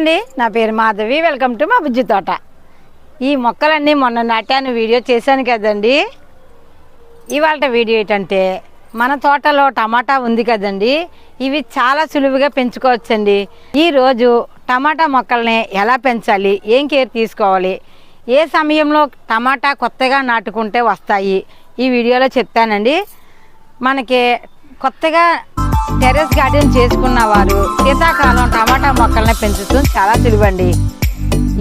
అండి నా పేరు మాధవి. వెల్కమ్ టు మా బుజ్జి తోట. ఈ మొక్కలన్నీ మొన్న నాటాను వీడియో చేశాను కదండి. ఇవాళ వీడియో ఏంటంటే మన తోటలో టమాటా ఉంది కదండి. ఇవి చాలా సులువుగా పెంచుకోవచ్చండి. ఈరోజు టమాటా మొక్కల్ని ఎలా పెంచాలి? ఏం కేర్ తీసుకోవాలి? ఏ సమయంలో టమాటా కొత్తగా నాటుకుంటే వస్తాయి? ఈ వీడియోలో చెప్తానండి. మనకి కొత్తగా టెర్రస్ గార్డెన్ చేసుకున్న వారు శీతాకాలం టమాటా మొక్కల్ని పెంచుతూ చాలా సులువండి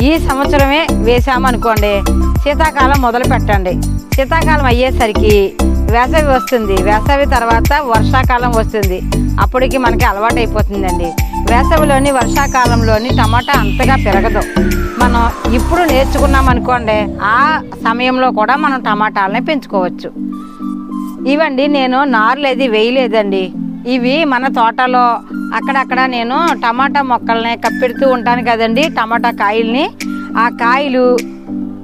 ఈ సంవత్సరమే వేసామనుకోండి శీతాకాలం మొదలు పెట్టండి. శీతాకాలం అయ్యేసరికి వేసవి వస్తుంది. వేసవి తర్వాత వర్షాకాలం వస్తుంది. అప్పటికి మనకి అలవాటు అయిపోతుందండి వేసవిలోని వర్షాకాలంలోని టమాటా అంతగా పెరగదు. మనం ఇప్పుడు నేర్చుకున్నాం అనుకోండి ఆ సమయంలో కూడా మనం టమాటాలని పెంచుకోవచ్చు. ఇవండి నేను నార్లు ఏది వేయలేదండి. ఇవి మన తోటలో. అక్కడక్కడ నేను టమాటా మొక్కల్ని కప్పెడుతూ ఉంటాను కదండి టమాటా కాయల్ని. ఆ కాయలు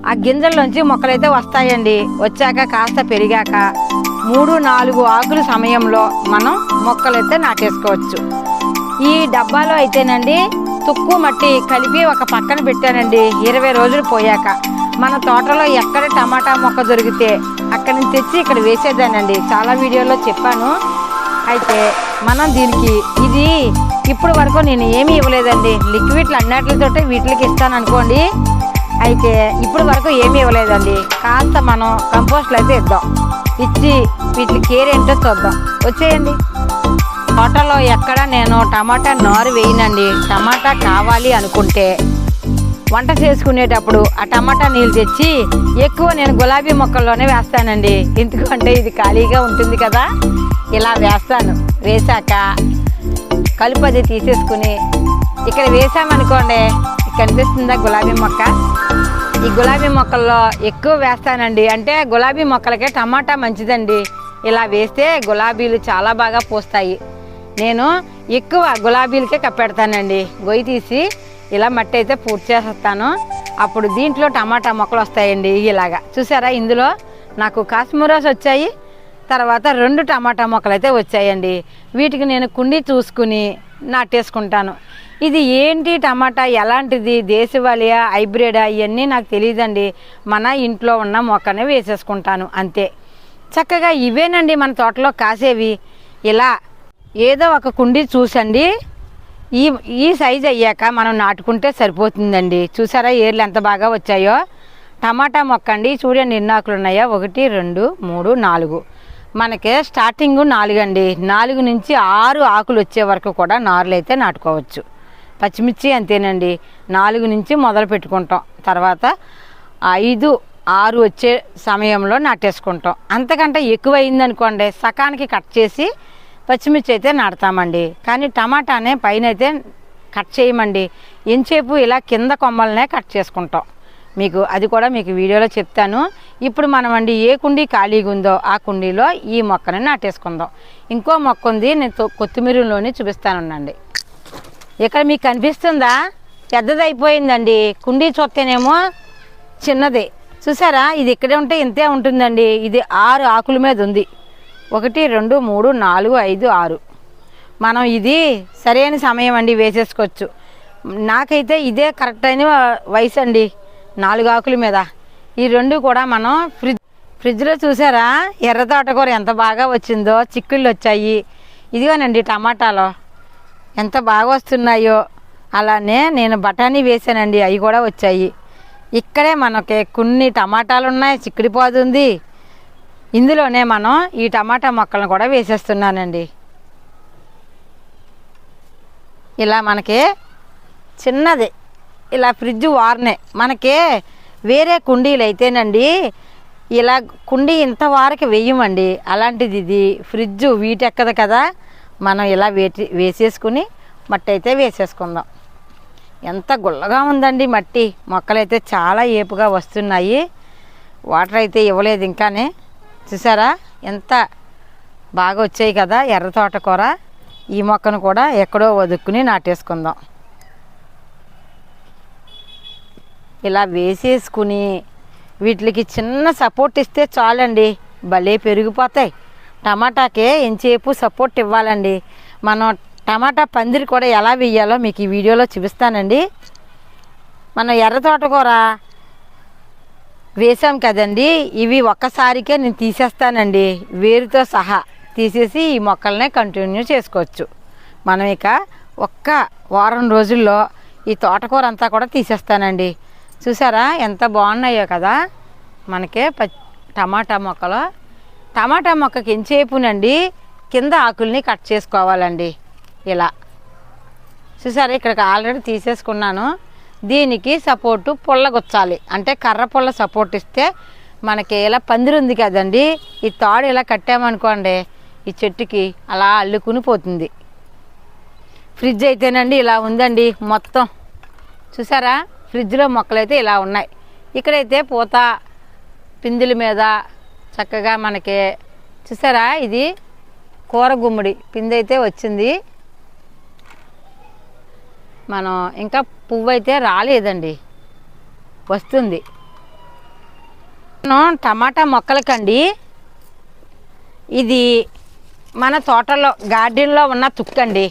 ఆ గింజల్లోంచి మొక్కలైతే వస్తాయండి. వచ్చాక కాస్త పెరిగాక మూడు నాలుగు ఆకుల సమయంలో మనం మొక్కలైతే నాటేసుకోవచ్చు. ఈ డబ్బాలో అయితేనండి తుక్కు మట్టి కలిపి ఒక పక్కన పెట్టానండి ఇరవై రోజులు పోయాక. మన తోటలో ఎక్కడ టమాటా మొక్క దొరికితే అక్కడి నుంచి తెచ్చి ఇక్కడ వేసేదానండి చాలా వీడియోలో చెప్పాను. అయితే మనం దీనికి ఇది ఇప్పుడు వరకు నేను ఏమీ ఇవ్వలేదండి. లిక్విడ్లు అన్నిటితోటే వీటికి ఇస్తాను అనుకోండి. అయితే ఇప్పుడు వరకు ఏమీ ఇవ్వలేదండి. కాస్త మనం కంపోస్ట్లు అయితే ఇద్దాం. ఇచ్చి వీటి కేర్ ఏంటో చూద్దాం. వచ్చేయండి. తోటలో ఎక్కడ నేను టమాటా నారు వేయనండి. టమాటా కావాలి అనుకుంటే వంట చేసుకునేటప్పుడు ఆ టమాటా నీళ్ళు తెచ్చి ఎక్కువ నేను గులాబీ మొక్కల్లోనే వేస్తానండి. ఎందుకంటే ఇది ఖాళీగా ఉంటుంది కదా. ఇలా వేస్తాను. వేశాక కలుపు అది తీసేసుకుని ఇక్కడ వేసామనుకోండి ఇక్కడ కనిపిస్తుందా గులాబీ మొక్క? ఈ గులాబీ మొక్కల్లో ఎక్కువ వేస్తానండి. అంటే గులాబీ మొక్కలకే టమాటా మంచిదండి. ఇలా వేస్తే గులాబీలు చాలా బాగా పూస్తాయి. నేను ఎక్కువ గులాబీలకే కప్పెడతానండి. గొయ్యి తీసి ఇలా మట్టి అయితే పూర్తి చేసేస్తాను. అప్పుడు దీంట్లో టమాటా మొక్కలు వస్తాయండి ఇలాగా. చూసారా ఇందులో నాకు కాశ్మీరాస్ వచ్చాయి తర్వాత రెండు టమాటా మొక్కలు అయితే వచ్చాయండి. వీటికి నేను కుండి చూసుకుని నాటేసుకుంటాను. ఇది ఏంటి టమాటా? ఎలాంటిది? దేశవాళియా? హైబ్రిడా? ఇవన్నీ నాకు తెలియదండి మన ఇంట్లో ఉన్న మొక్కనే వేసేసుకుంటాను. అంతే. చక్కగా ఇవేనండి మన తోటలో కాసేవి. ఇలా ఏదో ఒక కుండి చూసండి. ఈ ఈ సైజ్ అయ్యాక మనం నాటుకుంటే సరిపోతుందండి. చూసారా ఏర్లు ఎంత బాగా వచ్చాయో? టమాటా మొక్క అండి చూడండి ఎన్ని ఆకులు ఉన్నాయో ఒకటి రెండు మూడు నాలుగు. మనకి స్టార్టింగ్ నాలుగు అండి నాలుగు నుంచి ఆరు ఆకులు వచ్చే వరకు కూడా నారులు అయితే నాటుకోవచ్చు. పచ్చిమిర్చి అంతేనండి. నాలుగు నుంచి మొదలు పెట్టుకుంటాం. తర్వాత ఐదు ఆరు వచ్చే సమయంలో నాటేసుకుంటాం. అంతకంటే ఎక్కువ అయిందనుకోండి సకానికి కట్ చేసి పచ్చిమిర్చి అయితే నాటుతామండి. కానీ టమాటానే పైన అయితే కట్ చేయమండి. ఎంచేపు ఇలా కింద కొమ్మలనే కట్ చేసుకుంటాం. మీకు అది కూడా మీకు వీడియోలో చెప్తాను. ఇప్పుడు మనం అండి ఏ కుండీ ఖాళీగా ఉందో ఆ కుండీలో ఈ మొక్కని నాటేసుకుందాం. ఇంకో మొక్క ఉంది నేను కొత్తిమీరలోనే కొత్తిమీరలోని ఇక్కడ మీకు కనిపిస్తుందా? పెద్దది అయిపోయిందండి కుండీ చూస్తేనేమో చిన్నది. చూసారా? ఇది ఇక్కడే ఉంటే ఇంతే ఉంటుందండి. ఇది ఆరు ఆకుల మీద ఉంది. ఒకటి రెండు మూడు నాలుగు ఐదు ఆరు. మనం ఇది సరైన సమయం అండి వేసేసుకోవచ్చు. నాకైతే ఇదే కరెక్ట్ అయిన వయసు అండి నాలుగు ఆకుల మీద. ఈ రెండు కూడా మనం ఫ్రిడ్జ్ ఫ్రిడ్జ్లో చూసారా? ఎర్ర తోటకూర ఎంత బాగా వచ్చిందో చిక్కుళ్ళు వచ్చాయి. ఇదిగోనండి టమాటాలు. ఎంత బాగా వస్తున్నాయో. అలానే నేను బఠానీ వేసానండి అవి కూడా వచ్చాయి. ఇక్కడే మనకి కొన్ని టమాటాలు ఉన్నాయి చిక్కుడిపోతుంది ఇందులోనే మనం ఈ టమాటా మొక్కలను కూడా వేసేస్తున్నానండి. ఇలా మనకి చిన్నది. ఇలా ఫ్రిడ్జ్ వారనే. మనకి వేరే కుండీలు అయితేనండి ఇలా కుండీ ఇంత వారికి వేయమండి అలాంటిది ఇది ఫ్రిడ్జ్ వీటెక్కదు కదా మనం ఇలా వేటి వేసేసుకుని మట్టి అయితే వేసేసుకుందాం. ఎంత గుల్లగా ఉందండి మట్టి. మొక్కలైతే చాలా ఏపుగా వస్తున్నాయి. వాటర్ అయితే ఇవ్వలేదు ఇంకానే. చూసారా? ఎంత బాగా వచ్చాయి కదా ఎర్ర తోటకూర. ఈ మొక్కను కూడా ఎక్కడో వదుక్కుని నాటేసుకుందాం. ఇలా వేసేసుకుని వీటికి చిన్న సపోర్ట్ ఇస్తే చాలండి. భలే పెరిగిపోతాయి. టమాటాకే ఎంతసేపు సపోర్ట్ ఇవ్వాలండి. మనం టమాటా పందిరి కూడా ఎలా వేయాలో మీకు ఈ వీడియోలో చూపిస్తానండి. మనం ఎర్ర తోటకూర వేసాం కదండి. ఇవి ఒక్కసారికే నేను తీసేస్తానండి. వేరుతో సహా తీసేసి ఈ మొక్కలనే కంటిన్యూ చేసుకోవచ్చు. మనం ఇక ఒక్క వారం రోజుల్లో ఈ తోటకూర అంతా కూడా తీసేస్తానండి. చూసారా? ఎంత బాగున్నాయో కదా? మనకే ప టమాటా మొక్కలు. టమాటా మొక్కకి ఎంచేపునండి కింద ఆకుల్ని కట్ చేసుకోవాలండి. ఇలా. చూసారా? ఇక్కడికి ఆల్రెడీ తీసేసుకున్నాను. దీనికి సపోర్టు పుల్లగొచ్చాలి అంటే కర్ర పుల్ల సపోర్ట్ ఇస్తే మనకి ఇలా పందిరి ఉంది కదండి. ఈ తాడు ఇలా కట్టామనుకోండి ఈ చెట్టుకి అలా అల్లుకుని పోతుంది. ఫ్రిడ్జ్ అయితేనండి ఇలా ఉందండి మొత్తం. చూసారా? ఫ్రిడ్జ్లో మొక్కలైతే ఇలా ఉన్నాయి. ఇక్కడైతే పూత పిందుల మీద చక్కగా మనకి చూసారా? ఇది కూర గుమ్మడి పిండి అయితే వచ్చింది. మనం ఇంకా పువ్వు అయితే రాలేదండి. వస్తుంది. మనం టమాటా మొక్కలకండి. ఇది మన తోటలో గార్డెన్లో ఉన్న తుక్కండి.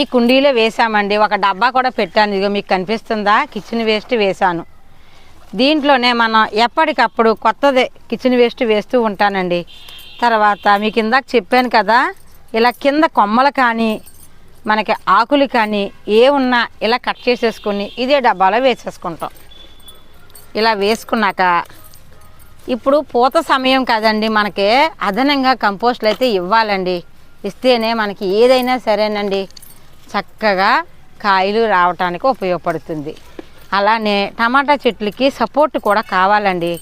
ఈ కుండీలో వేసామండి ఒక డబ్బా కూడా పెట్టాను. ఇదిగో మీకు కనిపిస్తుందా? కిచెన్ వేస్ట్ వేసాను దీంట్లోనే మనం ఎప్పటికప్పుడు కొత్తది కిచెన్ వేస్ట్ వేస్తూ ఉంటానండి. తర్వాత మీకు ఇందాక చెప్పాను కదా ఇలా కింద కొమ్మలు కానీ మనకి ఆకులు కానీ ఏ ఉన్నా ఇలా కట్ చేసేసుకుని ఇదే డబ్బాలో వేసేసుకుంటాం. ఇలా వేసుకున్నాక ఇప్పుడు పూత సమయం కదండి. మనకి అదనంగా కంపోస్ట్లు అయితే ఇవ్వాలండి. ఇస్తేనే మనకి ఏదైనా సరేనండి. చక్కగా కాయలు రావటానికి ఉపయోగపడుతుంది. అలానే టమాటా చెట్లకి సపోర్ట్ కూడా కావాలండి.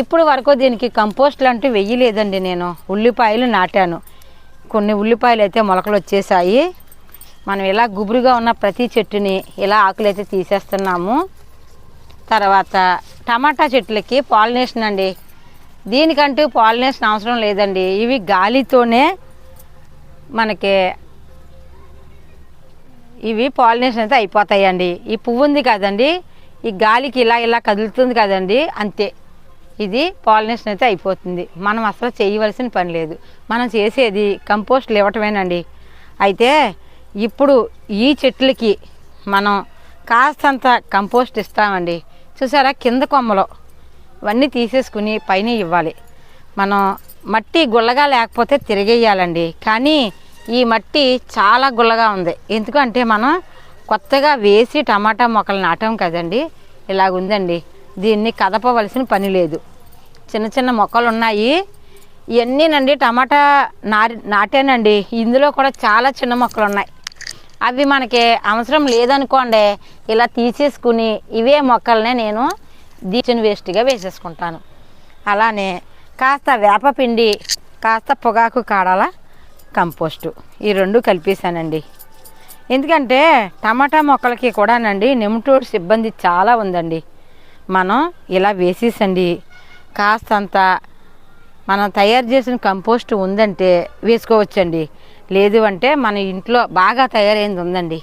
ఇప్పుడు వరకు దీనికి కంపోస్ట్లు అంటూ వెయ్యలేదండి నేను. ఉల్లిపాయలు నాటాను. కొన్ని ఉల్లిపాయలు అయితే మొలకలు వచ్చేసాయి. మనం ఇలా గుబురుగా ఉన్న ప్రతి చెట్టుని ఇలా ఆకులు అయితే తీసేస్తున్నాము. తర్వాత టమాటా చెట్లకి పాలినేషన్ అండి. దీనికంటూ పాలినేషన్ అవసరం లేదండి. ఇవి గాలితోనే మనకి ఇవి పాలినేషన్ అయితే అయిపోతాయండి. ఈ పువ్వు ఉంది కదండి ఈ గాలికి ఇలా ఇలా కదులుతుంది కదండి అంతే. ఇది పాలినేషన్ అయితే అయిపోతుంది. మనం అసలు చేయవలసిన పని లేదు. మనం చేసేది కంపోస్ట్లు ఇవ్వటమేనండి అయితే ఇప్పుడు ఈ చెట్లకి మనం కాస్తంత కంపోస్ట్ ఇస్తామండి. చూసారా కింద కొమ్మలో? ఇవన్నీ తీసేసుకుని పైన ఇవ్వాలి. మనం మట్టి గుల్లగా లేకపోతే తిరిగేయాలండి. కానీ ఈ మట్టి చాలా గుల్లగా ఉంది. ఎందుకంటే మనం కొత్తగా వేసి టమాటా మొక్కలు నాటాం కదండి. ఇలాగుందండి. దీన్ని కదపవలసిన పని లేదు. చిన్న చిన్న మొక్కలు ఉన్నాయి ఇవన్నీనండి టమాటా నారి నాటానండి. ఇందులో కూడా చాలా చిన్న మొక్కలు ఉన్నాయి అవి మనకి అవసరం లేదనుకోండి ఇలా తీసేసుకుని ఇవే మొక్కలనే నేను దీచిన వేస్ట్గా వేసేసుకుంటాను. అలానే కాస్త వేపపిండి కాస్త పొగాకు కాడాల కంపోస్టు. ఈ రెండు కలిపేశానండి. ఎందుకంటే టమాటా మొక్కలకి కూడానండి నెమటోడ్స్ సిబ్బంది చాలా ఉందండి. మనం ఇలా వేసేసండి. కాస్తంత మనం తయారు చేసిన కంపోస్ట్ ఉందంటే వేసుకోవచ్చండి. లేదు అంటే మన ఇంట్లో బాగా తయారైంది ఉందండి.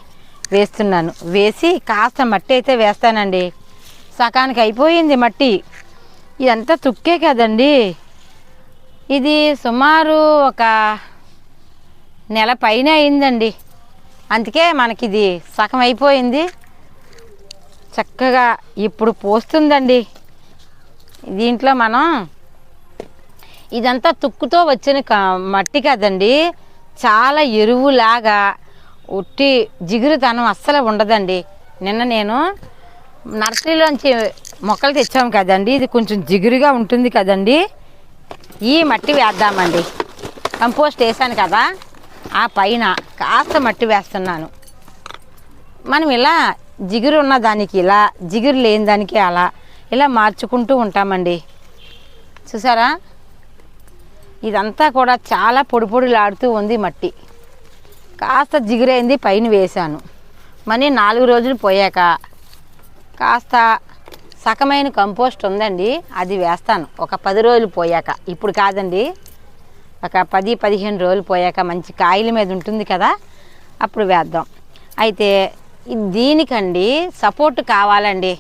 వేస్తున్నాను. వేసి కాస్త మట్టి అయితే వేస్తానండి. సకానికి అయిపోయింది మట్టి. ఇదంతా తుక్కే కదండి. ఇది సుమారు ఒక నెల పైన అయిందండి. అందుకే మనకి ఇది సగం అయిపోయింది. చక్కగా ఇప్పుడు పోస్తుందండి. దీంట్లో మనం ఇదంతా తుక్కుతో వచ్చిన క- మట్టి కదండి. చాలా ఎరువులాగా ఉట్టి జిగురుతనం అస్సలు ఉండదండి. నిన్న నేను నర్సరీలోంచి మొక్కలు తెచ్చాము కదండి. ఇది కొంచెం జిగురుగా ఉంటుంది కదండి. ఈ మట్టి వేద్దామండి. కంపోస్ట్ వేసాను కదా. ఆ పైన కాస్త మట్టి వేస్తున్నాను. మనం ఇలా జిగురు ఉన్న దానికి ఇలా జిగురు లేని దానికి అలా ఇలా మార్చుకుంటూ ఉంటామండి. చూసారా? ఇదంతా కూడా చాలా పొడి పొడిలాడుతూ ఉంది మట్టి. కాస్త జిగురైంది పైన వేశాను. మరి నాలుగు రోజులు పోయాక కాస్త సకమైన కంపోస్ట్ ఉందండి అది వేస్తాను. ఒక పది రోజులు పోయాక. ఇప్పుడు కాదండి ఒక పది పదిహేను రోజులు పోయాక మంచి కాయల మీద ఉంటుంది కదా అప్పుడు వేద్దాం. అయితే దీనికండి సపోర్ట్ కావాలండి.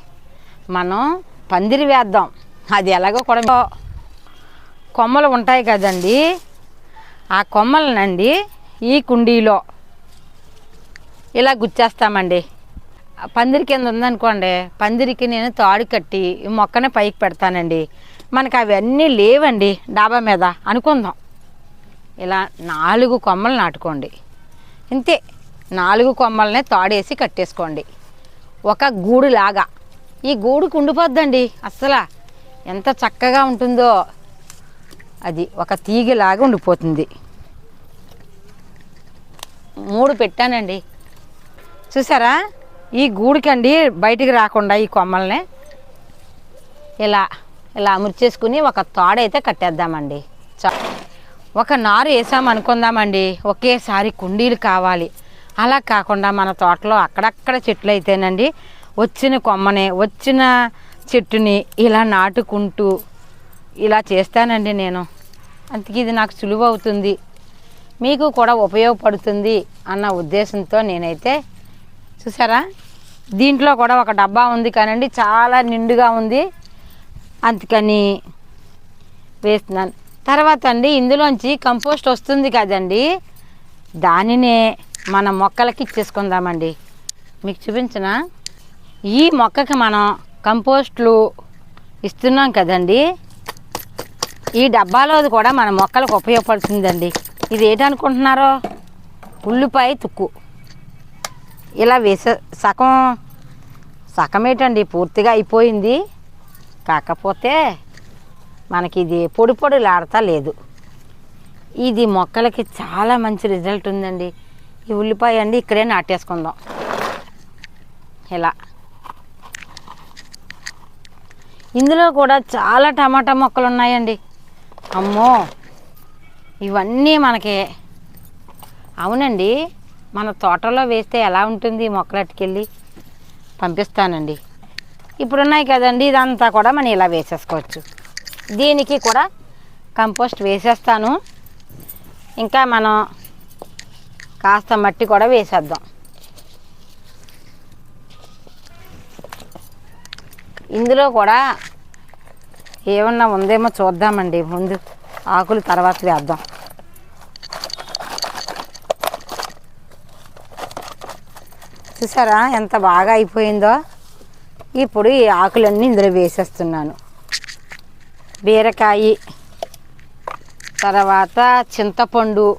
మనం పందిరి వేద్దాం. అది ఎలాగో కూడా కొమ్మలు ఉంటాయి కదండి. ఆ కొమ్మలనండి ఈ కుండీలో ఇలా గుచ్చేస్తామండి. పందిరి కింద ఉందనుకోండి పందిరికి నేను తాడు కట్టి మొక్కనే పైకి పెడతానండి. మనకు అవన్నీ లేవండి డాబా మీద. అనుకుందాం. ఇలా నాలుగు కొమ్మలు నాటుకోండి. ఇంతే నాలుగు కొమ్మలనే తాడేసి కట్టేసుకోండి. ఒక గూడులాగా. ఈ గూడుకు కుండిపోద్దండి అస్సలు. ఎంత చక్కగా ఉంటుందో. అది ఒక తీగలాగా ఉండిపోతుంది. మూడు పెట్టానండి. చూసారా? ఈ గూడుకండి బయటికి రాకుండా ఈ కొమ్మల్ని. ఇలా ఇలా అమర్చేసుకుని ఒక తాడైతే కట్టేద్దామండి. ఒక నారు వేసాం అనుకుందామండి. ఒకేసారి కుండీలు కావాలి. అలా కాకుండా మన తోటలో అక్కడక్కడ చెట్లు అయితేనండి వచ్చిన కొమ్మని వచ్చిన చెట్టుని ఇలా నాటుకుంటూ ఇలా చేస్తానండి నేను. అందుకే ఇది నాకు సులువు అవుతుంది. మీకు కూడా ఉపయోగపడుతుంది అన్న ఉద్దేశంతో నేనైతే చూసారా? దీంట్లో కూడా ఒక డబ్బా ఉంది కానండి చాలా నిండుగా ఉంది. అందుకని వేస్తున్నాను. తర్వాత అండి ఇందులోంచి కంపోస్ట్ వస్తుంది కదండి. దానినే మన మొక్కలకి ఇచ్చేసుకుందామండి. మీకు చూపించిన ఈ మొక్కకి మనం కంపోస్ట్లు ఇస్తున్నాం కదండి. ఈ డబ్బాలోది కూడా మన మొక్కలకు ఉపయోగపడుతుందండి. ఇది ఏంటనుకుంటున్నారో? ఉల్లిపాయ తుక్కు. ఇలా వేసే సగం సగం ఏంటండి పూర్తిగా అయిపోయింది. కాకపోతే మనకి ఇది పొడి పొడిలాడతా లేదు. ఇది మొక్కలకి చాలా మంచి రిజల్ట్ ఉందండి. ఈ ఉల్లిపాయ అండి ఇక్కడే నాటేసుకుందాం. ఇలా. ఇందులో కూడా చాలా టమాటా మొక్కలు ఉన్నాయండి అమ్మో! ఇవన్నీ మనకి అవునండి. మన తోటలో వేస్తే ఎలా ఉంటుంది మొక్కలు అట్టుకెళ్ళి పంపిస్తానండి. ఇప్పుడు ఉన్నాయి కదండి ఇదంతా కూడా మనం ఇలా వేసేసుకోవచ్చు. దీనికి కూడా కంపోస్ట్ వేసేస్తాను. ఇంకా మనం కాస్త మట్టి కూడా వేసేద్దాం. ఇందులో కూడా ఏమన్నా ఉందేమో చూద్దామండి. ముందు ఆకులు తర్వాత వేద్దాం. చూసారా ఎంత బాగా అయిపోయిందో? ఇప్పుడు ఈ ఆకులన్నీ ఇందులో వేసేస్తున్నాను. బీరకాయ తర్వాత చింతపండు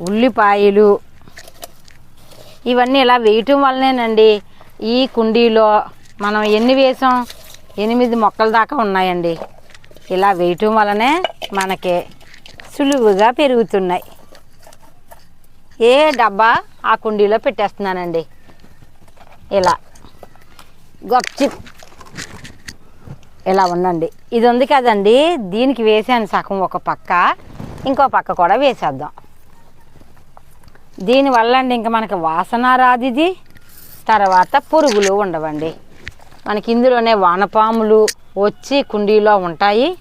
ఉల్లిపాయలు. ఇవన్నీ ఇలా వేయటం వల్లనేనండి ఈ కుండీలో మనం ఎన్ని వేసాం? ఎనిమిది మొక్కల దాకా ఉన్నాయండి. ఇలా వేయటం వలనే మనకి సులువుగా పెరుగుతున్నాయి. ఏ డబ్బా ఆ కుండీలో పెట్టేస్తున్నానండి. ఇలా గొప్ప ఇలా ఉండండి ఇది ఉంది కదండి. దీనికి వేసాను సగం ఒక పక్క. ఇంకో పక్క కూడా వేసేద్దాం. దీనివల్ల అండి ఇంకా మనకి వాసన రాదు ఇది. తర్వాత పురుగులు ఉండవండి. మనకి ఇందులోనే వానపాములు వచ్చి కుండీలో ఉంటాయి.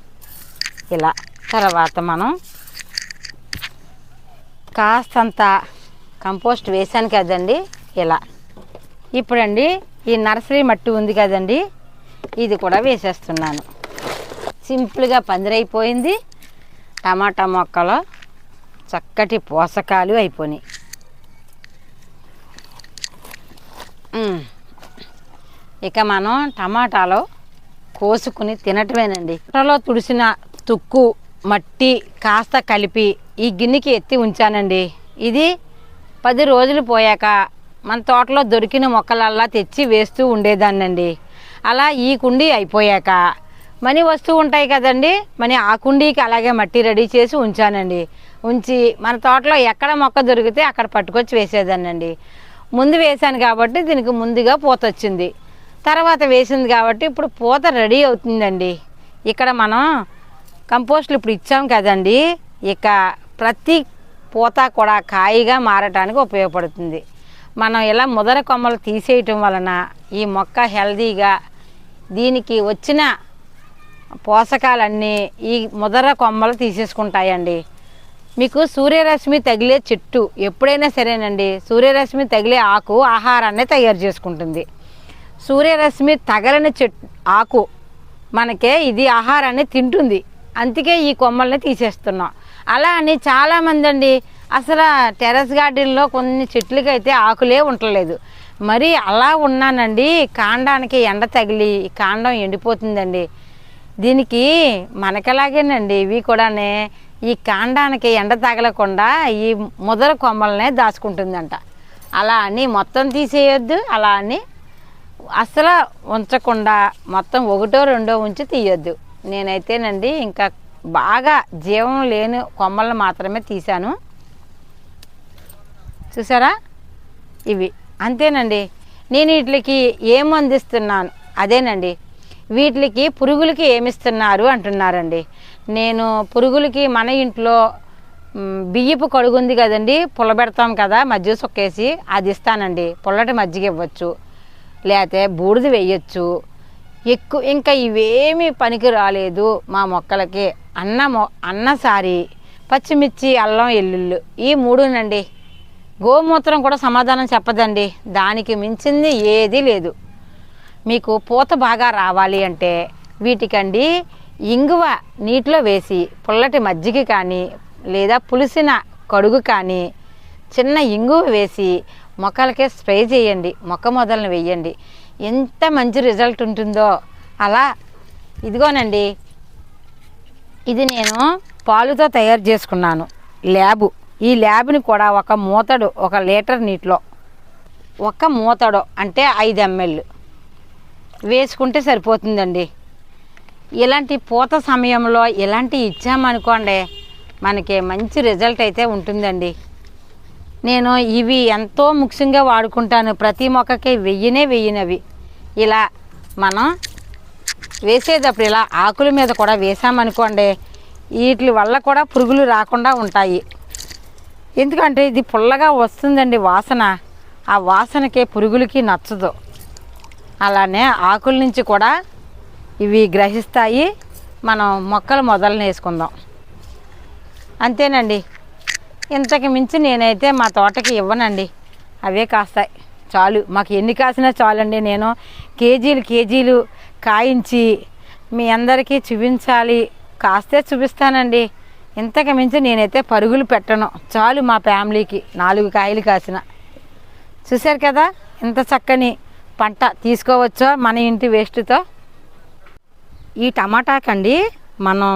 ఇలా తర్వాత మనం కాస్తంత కంపోస్ట్ వేసాను కదండి. ఇలా. ఇప్పుడండి ఈ నర్సరీ మట్టి ఉంది కదండి. ఇది కూడా వేసేస్తున్నాను. సింపుల్గా పందిరైపోయింది. టమాటా మొక్కలు చక్కటి పోషకాలు అయిపోయినాయి. ఇక మనం టమాటాలో కోసుకుని తినటమేనండి. టమాటాలో తుడిసిన తుక్కు మట్టి కాస్త కలిపి ఈ గిన్నెకి ఎత్తి ఉంచానండి. ఇది పది రోజులు పోయాక మన తోటలో దొరికిన మొక్కలల్లా తెచ్చి వేస్తూ ఉండేదాన్నండి. అలా ఈ కుండీ అయిపోయాక మనీ వస్తూ ఉంటాయి కదండి. మనీ ఆ కుండీకి అలాగే మట్టి రెడీ చేసి ఉంచానండి. ఉంచి మన తోటలో ఎక్కడ మొక్క దొరికితే అక్కడ పట్టుకొచ్చి వేసేదానండి ముందు వేశాను కాబట్టి దీనికి ముందుగా పూత వచ్చింది. తర్వాత వేసింది కాబట్టి ఇప్పుడు పూత రెడీ అవుతుందండి. ఇక్కడ మనం కంపోస్ట్లు ఇప్పుడు ఇచ్చాం కదండి. ఇక ప్రతి పూత కూడా కాయగా మారటానికి ఉపయోగపడుతుంది. మనం ఇలా ముదర కొమ్మలు తీసేయటం వలన ఈ మొక్క హెల్దీగా దీనికి వచ్చిన పోషకాలన్నీ ఈ ముదర కొమ్మలు తీసేసుకుంటాయండి. మీకు సూర్యరశ్మి తగిలే చెట్టు ఎప్పుడైనా సరేనండి. సూర్యరశ్మి తగిలే ఆకు ఆహారాన్ని తయారు చేసుకుంటుంది. సూర్యరశ్మి తగలని చెట్టు ఆకు మనకే ఇది ఆహారాన్ని తింటుంది. అందుకే ఈ కొమ్మల్ని తీసేస్తున్నాం. అలా అని చాలామంది అండి అసలు టెర్రస్ గార్డెన్లో కొన్ని చెట్లకి అయితే ఆకులే ఉండలేదు. మరి అలా ఉన్నానండి. కాండానికి ఎండ తగిలి కాండం ఎండిపోతుందండి. దీనికి మనకలాగేనండి ఇవి కూడానే ఈ కాండానికి ఎండ తగలకుండా ఈ ముదర కొమ్మలనే దాచుకుంటుందంట. అలా అని మొత్తం తీసేయొద్దు అలా అని అసలు ఉంచకుండా మొత్తం ఒకటో రెండో ఉంచి తీయొద్దు. నేనైతేనండి ఇంకా బాగా జీవం లేని కొమ్మలను మాత్రమే తీశాను. చూసారా? ఇవి. అంతేనండి. నేను వీటికి ఏం అందిస్తున్నాను? అదేనండి. వీటికి పురుగులకి ఏమిస్తున్నారు అంటున్నారండి. నేను పురుగులకి మన ఇంట్లో బియ్యపు కడుగుంది కదండి. పుల్లబెడతాం కదా మజ్జిగ సొక్కేసి అది ఇస్తానండి. పుల్లటి మజ్జిగ ఇవ్వచ్చు. లేకపోతే బూడిద వేయచ్చు. ఎక్కువ ఇంకా ఇవేమీ పనికి రాలేదు మా మొక్కలకి. అన్న మొ అన్నసారి పచ్చిమిర్చి అల్లం ఎల్లుళ్ళు ఈ మూడునండి. గోమూత్రం కూడా సమాధానం చెప్పదండి. దానికి మించింది ఏదీ లేదు. మీకు పూత బాగా రావాలి అంటే వీటికండి ఇంగువ నీటిలో వేసి పుల్లటి మజ్జిగ కానీ లేదా పులిసిన కడుగు కానీ చిన్న ఇంగువ వేసి మొక్కలకే స్ప్రే చేయండి. మొక్క మొదలను వేయండి. ఎంత మంచి రిజల్ట్ ఉంటుందో అలా ఇదిగోనండి. ఇది నేను పాలుతో తయారు చేసుకున్నాను. ల్యాబు. ఈ ల్యాబ్ని కూడా ఒక మూతడు ఒక లీటర్ నీటిలో. ఒక మూతడు అంటే ఐదు ఎంఎల్. వేసుకుంటే సరిపోతుందండి. ఇలాంటి పూత సమయంలో ఇలాంటివి ఇచ్చామనుకోండి మనకి మంచి రిజల్ట్ అయితే ఉంటుందండి. నేను ఇవి ఎంతో ముఖ్యంగా వాడుకుంటాను. ప్రతి మొక్కకి వెయ్యినే వెయ్యినవి. ఇలా మనం వేసేటప్పుడు ఇలా ఆకుల మీద కూడా వేసామనుకోండి వీటి వల్ల కూడా పురుగులు రాకుండా ఉంటాయి. ఎందుకంటే ఇది పుల్లగా వస్తుందండి వాసన. ఆ వాసనకే పురుగులకి నచ్చదు. అలానే ఆకుల నుంచి కూడా ఇవి గ్రహిస్తాయి. మనం మొక్కలు మొదలు వేసుకుందాం. అంతేనండి. ఇంతకు మించి నేనైతే మా తోటకి ఇవ్వనండి. అవే కాస్తాయి. చాలు. మాకు ఎన్ని కాసినా చాలండి. నేను కేజీలు కేజీలు కాయించి మీ అందరికీ చూపించాలి. కాస్తే చూపిస్తానండి. ఇంతకు మించి నేనైతే పరుగులు పెట్టను. చాలు మా ఫ్యామిలీకి నాలుగు కాయలు కాసిన. చూశారు కదా ఇంత చక్కని పంట తీసుకోవచ్చో మన ఇంటి వేస్ట్తో? ఈ టమాటాకండి మనం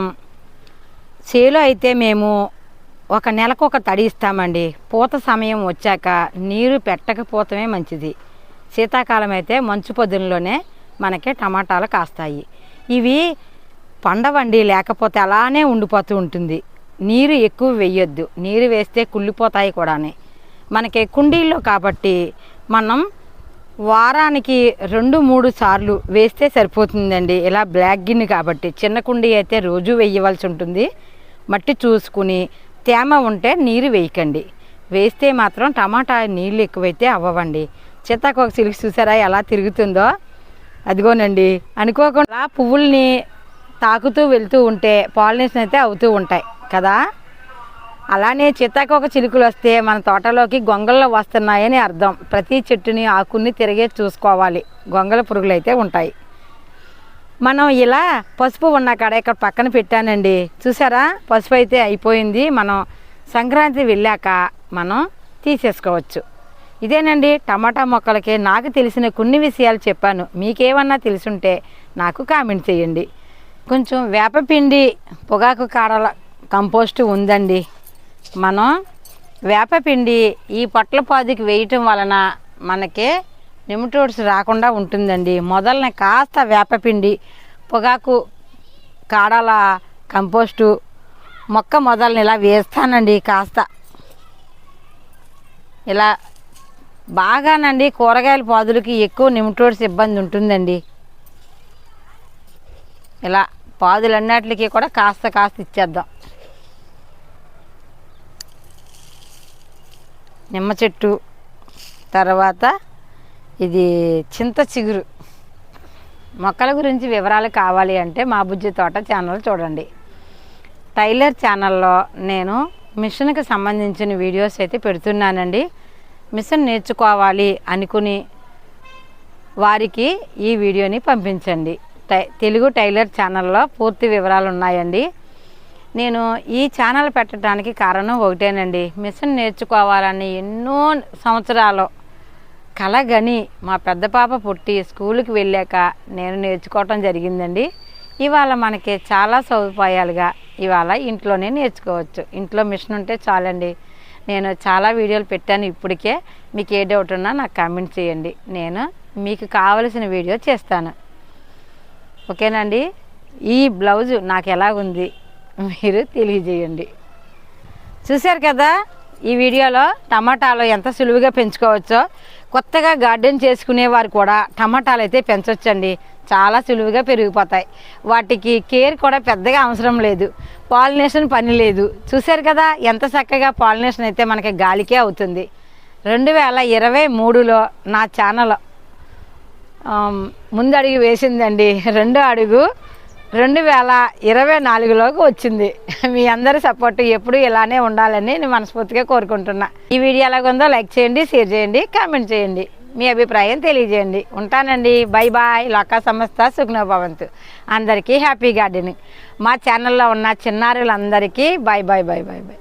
చేలో అయితే మేము ఒక నెలకు ఒక తడి ఇస్తామండి. పూత సమయం వచ్చాక నీరు పెట్టకపోతమే మంచిది. శీతాకాలం అయితే మంచు పొద్దునలోనే మనకి టమాటాలు కాస్తాయి. ఇవి పండవండి లేకపోతే అలానే ఉండిపోతూ ఉంటుంది. నీరు ఎక్కువ వేయొద్దు. నీరు వేస్తే కుళ్ళిపోతాయి కూడాని. మనకి కుండీల్లో కాబట్టి మనం వారానికి రెండు మూడు సార్లు వేస్తే సరిపోతుందండి. ఇలా బ్లాక్ గిన్నె కాబట్టి. చిన్న కుండీ అయితే రోజు వేయవలసి ఉంటుంది. మట్టి చూసుకుని తేమ ఉంటే నీరు వేయకండి. వేస్తే మాత్రం టమాటా నీళ్ళు ఎక్కువైతే అవ్వవండి. చిత్తాకొక సిల్క్ చూసారా ఎలా తిరుగుతుందో? అదిగోనండి. అనుకోకుండా పువ్వుల్ని తాకుతూ వెళ్తూ ఉంటే పాలినేషన్ అయితే అవుతూ ఉంటాయి. కదా? అలానే చిత్తాకొక చిలుకలు వస్తే మన తోటలోకి గొంగళ్ళు వస్తున్నాయని అర్థం. ప్రతి చెట్టుని ఆకుని తిరిగే చూసుకోవాలి. గొంగళ పురుగులు అయితే ఉంటాయి. మనం ఇలా పసుపు ఉన్న కాడ ఇక్కడ పక్కన పెట్టానండి. చూసారా? పసుపు అయితే అయిపోయింది. మనం సంక్రాంతి వెళ్ళాక మనం తీసేసుకోవచ్చు. ఇదేనండి టమాటా మొక్కలకి నాకు తెలిసిన కొన్ని విషయాలు చెప్పాను. మీకేమన్నా తెలుసుంటే నాకు కామెంట్ చేయండి. కొంచెం వేపపిండి పొగాకు కాడల కంపోస్ట్ ఉందండి. మనం వేపపిండి ఈ పొట్ల పాదికి వేయటం వలన మనకి నిమిటోడ్స్ రాకుండా ఉంటుందండి. మొదలన కాస్త వేపపిండి పొగాకు కాడల కంపోస్టు మొక్క మొదలని ఇలా వేస్తానండి కాస్త. ఇలా బాగానండి కూరగాయల పాదులకి ఎక్కువ నిమిటోడ్స్ ఇబ్బంది ఉంటుందండి. ఇలా పాదులన్నిటికీ కూడా కాస్త కాస్త ఇచ్చేద్దాం. నిమ్మ చెట్టు తర్వాత ఇది చింత చిగురు. మొక్కల గురించి వివరాలు కావాలి అంటే మా బుజ్జి తోట ఛానల్ చూడండి. టైలర్ ఛానల్లో నేను మిషన్కి సంబంధించిన వీడియోస్ అయితే పెడుతున్నానండి. మిషన్ నేర్చుకోవాలి అనుకుని వారికి ఈ వీడియోని పంపించండి. టై తెలుగు టైలర్ ఛానల్లో పూర్తి వివరాలు ఉన్నాయండి. నేను ఈ ఛానల్ పెట్టడానికి కారణం ఒకటేనండి. మిషన్ నేర్చుకోవాలని ఎన్నో సంవత్సరాలు కలగని మా పెద్ద పాప పుట్టి స్కూల్కి వెళ్ళాక నేను నేర్చుకోవటం జరిగిందండి. ఇవాళ మనకి చాలా సదుపాయాలుగా ఇవాళ ఇంట్లోనే నేర్చుకోవచ్చు. ఇంట్లో మిషన్ ఉంటే చాలండి. నేను చాలా వీడియోలు పెట్టాను ఇప్పటికే. మీకు ఏ డౌట్ ఉన్నా నాకు కామెంట్ చేయండి. నేను మీకు కావలసిన వీడియో చేస్తాను. ఓకేనండి? ఈ బ్లౌజు నాకు ఎలా ఉంది మీరు తెలియజేయండి. చూశారు కదా ఈ వీడియోలో టమాటాలు ఎంత సులువుగా పెంచుకోవచ్చో కొత్తగా గార్డెన్ చేసుకునేవారు కూడా టమాటాలు అయితే పెంచవచ్చండి చాలా సులువుగా పెరిగిపోతాయి. వాటికి కేర్ కూడా పెద్దగా అవసరం లేదు. పాలినేషన్ పని లేదు. చూశారు కదా ఎంత చక్కగా పాలినేషన్ అయితే మనకి గాలికే అవుతుంది. రెండు వేల ఇరవై మూడులో నా ఛానల్ ముందడుగు ముందు అడుగు వేసిందండి. రెండో అడుగు రెండు వేల ఇరవై నాలుగులోకి వచ్చింది. మీ అందరి సపోర్ట్ ఎప్పుడు ఇలానే ఉండాలని నేను మనస్ఫూర్తిగా కోరుకుంటున్నా. ఈ వీడియో ఎలాగుందో లైక్ చేయండి షేర్ చేయండి కామెంట్ చేయండి. మీ అభిప్రాయం తెలియజేయండి. ఉంటానండి. Bye bye. లోకా సంస్థ సుగ్నభవంతు. అందరికీ హ్యాపీ గార్డెనింగ్. మా ఛానల్లో ఉన్న చిన్నారులందరికీ bye bye bye bye bye